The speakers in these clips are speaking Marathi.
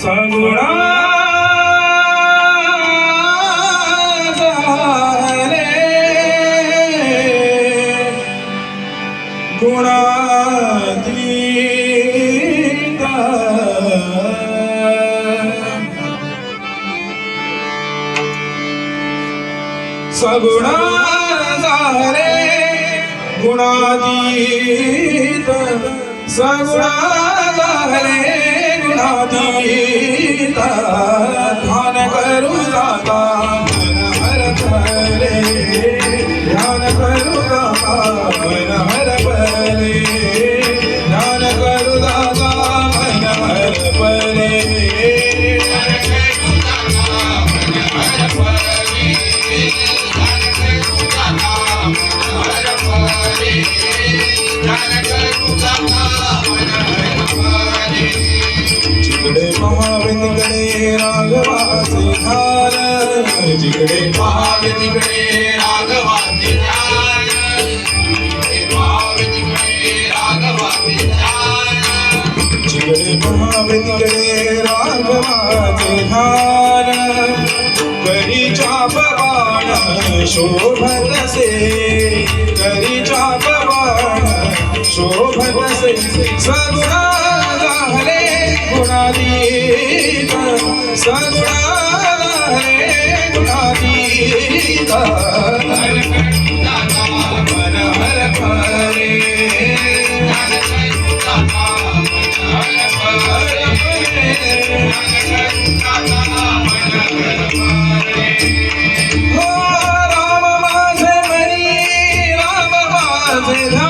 सगुणा झाले. गुणातीत सगुणा झाले. गुणातीत सगुणा झाले. ਨਾ ਜੀਤਾ ਧਨ ਕਰੂ ਦਾਤਾ राघवाचे धार जिकडे पहावे तिकडे राघवाचे ध्यान जिकडे पाहावे तिकडे राघवाचे ध्यान जिकडे पहावे तिकडे राघवाचे धार करीच्या पवाण शोभत करीच्या सगुणा झाले गुणातीत सगुणा झाले गुणातीत हर परे हो राम माझे मनी राम माझे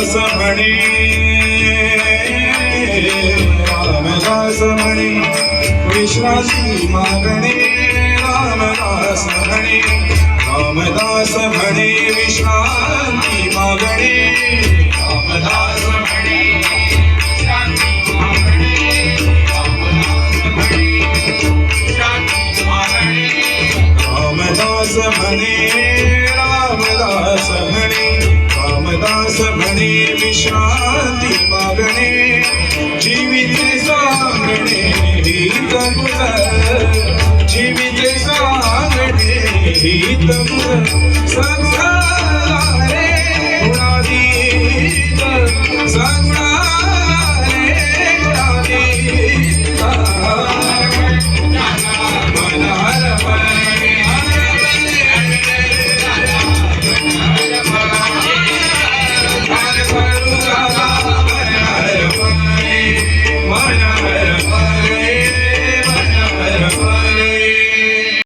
रामदास म्हणे. रामदास म्हणे. विश्वासी मागणे रामदास म्हणे. रामदास म्हणे विश्रांती मागणे. रामदास म्हणे शांती रामदास म्हणे रामदास म्हणे विश्रांती मागणे जीविते सांगणे हित तुझ जीविते सांगणे हित तुझ संसार